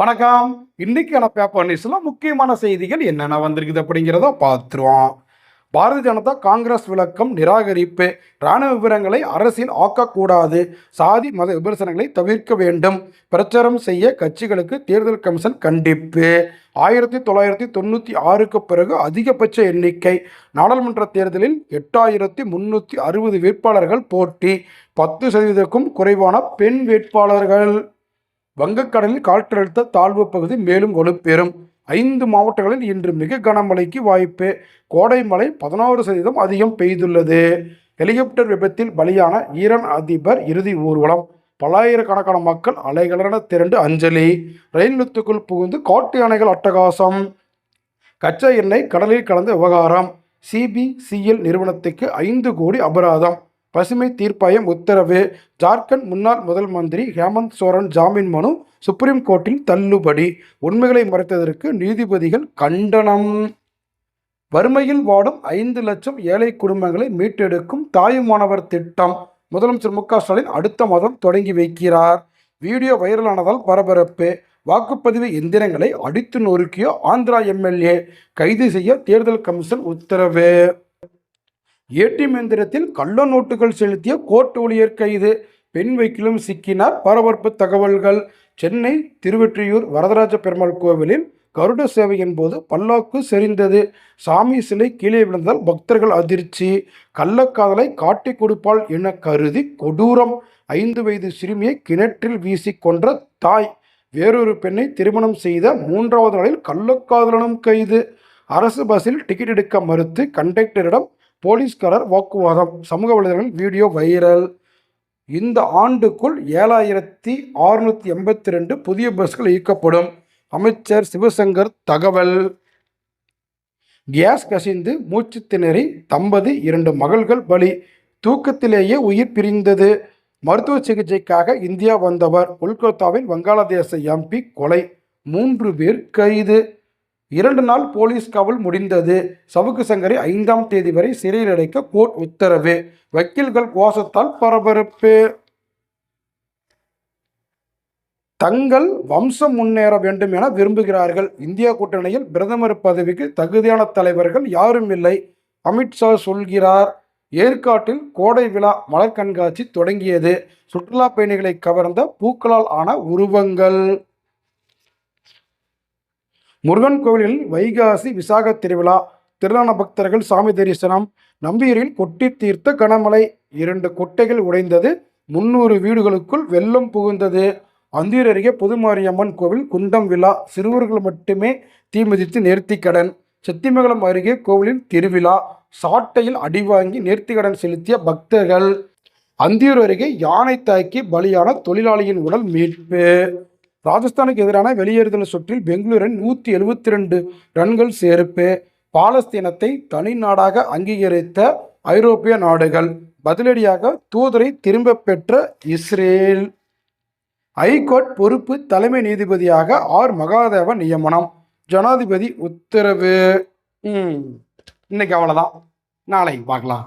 வணக்கம். இன்னைக்கான பேப்பர் நியூஸ்ல முக்கியமான செய்திகள் என்னென்ன வந்திருக்குது அப்படிங்கிறத பார்த்துருவோம். பாரதிய ஜனதா காங்கிரஸ் விளக்கம் நிராகரிப்பு. இராணுவ விவரங்களை அரசியல் ஆக்கக்கூடாது. சாதி மத விமர்சனங்களை தவிர்க்க வேண்டும். பிரச்சாரம் செய்ய கட்சிகளுக்கு தேர்தல் கமிஷன் கண்டிப்பு. ஆயிரத்தி தொள்ளாயிரத்தி தொண்ணூற்றி ஆறுக்கு பிறகு அதிகபட்ச எண்ணிக்கை. நாடாளுமன்ற தேர்தலில் எட்டாயிரத்தி முன்னூற்றி அறுபது வேட்பாளர்கள் போட்டி. பத்து சதவீதக்கும் குறைவான பெண் வேட்பாளர்கள். வங்கக்கடலில் காற்றழுத்த தாழ்வு பகுதி மேலும் வலுப்பெறும். ஐந்து மாவட்டங்களில் இன்று மிக கனமழைக்கு வாய்ப்பு. கோடை மழை பதினோரு சதவீதம் அதிகம் பெய்துள்ளது. ஹெலிகாப்டர் விபத்தில் பலியான ஈரான் அதிபர் இறுதி ஊர்வலம். பல்லாயிரக்கணக்கான மக்கள் அலைகளென திரண்டு அஞ்சலி. ரயில் நிறுத்துக்குள் புகுந்து காட்டு யானைகள் அட்டகாசம். கச்சா எண்ணெய் கடலில் கலந்த விவகாரம். சிபிசிஎல் நிறுவனத்துக்கு ஐந்து கோடி அபராதம். பசுமை தீர்ப்பாயம் உத்தரவு. ஜார்க்கண்ட் முன்னாள் முதல் மந்திரி ஹேமந்த் சோரன் ஜாமீன் மனு சுப்ரீம் கோர்ட்டில் தள்ளுபடி. உண்மைகளை மறைத்ததற்கு நீதிபதிகள் கண்டனம். வறுமையில் வாடும் ஐந்து லட்சம் ஏழை குடும்பங்களை மீட்டெடுக்கும் தாயுமானவர் திட்டம். முதலமைச்சர் மு ஸ்டாலின் அடுத்த மாதம் தொடங்கி வைக்கிறார். வீடியோ வைரலானதால் பரபரப்பு. வாக்குப்பதிவு எந்திரங்களை அடித்து நொறுக்கிய ஆந்திரா எம்எல்ஏ. கைது செய்ய தேர்தல் கமிஷன் உத்தரவு. ஏடிஎம் எந்திரத்தில் கள்ள நோட்டுகள் செலுத்திய கோர்ட் ஊழியர் கைது. பெண் வைக்கிலும் சிக்கினார். பரபரப்பு தகவல்கள். சென்னை திருவெற்றியூர் வரதராஜ பெருமாள் கோவிலில் கருட சேவையின் போது பல்லாக்கு செறிந்தது. சாமி சிலை கீழே விழுந்தால் பக்தர்கள் அதிர்ச்சி. கள்ளக்காதலை காட்டி கொடுப்பாள் என கருதி கொடூரம். ஐந்து வயது சிறுமியை கிணற்றில் வீசி கொன்ற தாய். வேறொரு பெண்ணை திருமணம் செய்த மூன்றாவது நாளில் கள்ளக்காதலனும் கைது. அரசு பஸ்ஸில் டிக்கெட் எடுக்க மறுத்து கண்டக்டரிடம் போலீஸ்காரர் வாக்குவாதம். சமூக வலைதளங்களில் வீடியோ வைரல். இந்த ஆண்டுக்குள் ஏழாயிரத்தி அறுநூற்றி எண்பத்தி ரெண்டு புதிய பஸ்கள் இயக்கப்படும். அமைச்சர் சிவசங்கர் தகவல். கேஸ் கசிந்து மூச்சு திணறி தம்பதி இரண்டு மகள்கள் பலி. தூக்கத்திலேயே உயிர் பிரிந்தது. மருத்துவ சிகிச்சைக்காக இந்தியா வந்தவர். கொல்கத்தாவில் வங்காளதேச எம்பி கொலை. மூன்று பேர் கைது. இரண்டு நாள் போலீஸ் காவல் முடிந்தது. சவுக்கு சங்கரை ஐந்தாம் தேதி வரை சிறையில் அடைக்க கோர்ட் உத்தரவு. வக்கீல்கள் கோஷத்தால் பரபரப்பு. தங்கள் வம்சம் முன்னேற வேண்டும் என விரும்புகிறார்கள். இந்தியா கூட்டணியில் பிரதமர் பதவிக்கு தகுதியான தலைவர்கள் யாரும் இல்லை. அமித்ஷா சொல்கிறார் ஏற்காட்டில் கோடை விழா மலர் கண்காட்சி தொடங்கியது. சுற்றுலா பயணிகளை கவர்ந்த பூக்களால் ஆன உருவங்கள். முருகன் கோவிலில் வைகாசி விசாக திருவிழா திருநான பக்தர்கள் சாமி தரிசனம் நம்பியூரில் கொட்டி தீர்த்த கனமழை இரண்டு கொட்டைகள் உடைந்தது முன்னூறு வீடுகளுக்குள் வெள்ளம் புகுந்தது. அந்தியூர் அருகே புதுமாரியம்மன் கோவில் குண்டம் விழா சிறுவர்கள் மட்டுமே தீமிதித்து நேர்த்திக்கடன் செத்திமங்கலம் அருகே கோவிலின் திருவிழா சாட்டையில் அடிவாங்கி நேர்த்திக்கடன் செலுத்திய பக்தர்கள். அந்தியூர் அருகே யானை தாக்கி பலியான தொழிலாளியின் உடல் மீட்பு. ராஜஸ்தானுக்கு எதிரான வெளியேறுதல் சுற்றில் பெங்களூரின் நூற்றி எழுபத்தி ரெண்டு ரன்கள் சேர்ப்பு. பாலஸ்தீனத்தை தனி நாடாக அங்கீகரித்த ஐரோப்பிய நாடுகள். பதிலடியாக தூதரை திரும்ப பெற்ற இஸ்ரேல். ஐகோர்ட் பொறுப்பு தலைமை நீதிபதியாக ஆர். மகாதேவன் நியமனம். ஜனாதிபதி உத்தரவு. இன்னைக்கு அவ்வளோதான் நாளைக்கு பார்க்கலாம்.